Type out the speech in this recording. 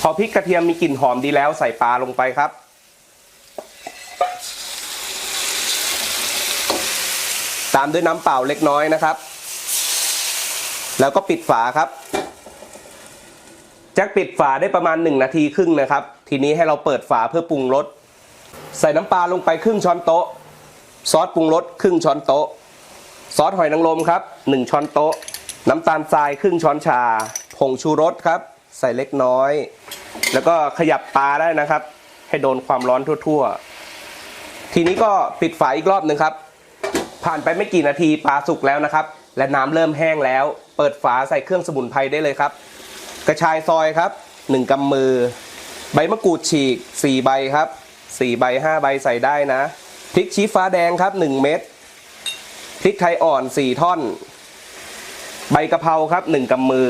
พอพริกกระเทียมมีกลิ่นหอมดีแล้วใส่ปลาลงไปครับ ตามด้วยน้ำเปล่าเล็กน้อยนะครับ แล้วก็ปิดฝาครับแจ็คปิดฝาได้ประมาณ 1 นาทีครึ่งนะครับ ทีนี้ให้เราเปิดฝาเพื่อปรุงรสใส่น้ำปลาลงไปครึ่งช้อนโต๊ะ ซอสปรุงรสครึ่งช้อนโต๊ะ ซอสหอยนางรมครับ1ช้อนโต๊ะ น้ำตาลทรายครึ่งช้อนชา ผงชูรสครับ ใส่เล็กน้อย แล้วก็ขยับปลาได้นะครับ ให้โดนความร้อนทั่ว ๆ ทีนี้ก็ปิดฝาอีกรอบหนึ่งครับ ผ่านไปไม่กี่นาทีปลาสุกแล้วนะครับ และน้ำเริ่มแห้งแล้ว เปิดฝาใส่เครื่องสมุนไพรได้เลยครับ กระชายซอยครับ1กำมือ ใบมะกรูดฉีก 4 ใบครับ 4 ใบ 5 ใบใส่ได้นะพริกชี้ฟ้าแดงครับ 1 เม็ดพริกไทยอ่อน 4 ท่อน ใบกะเพราครับ 1กำมือ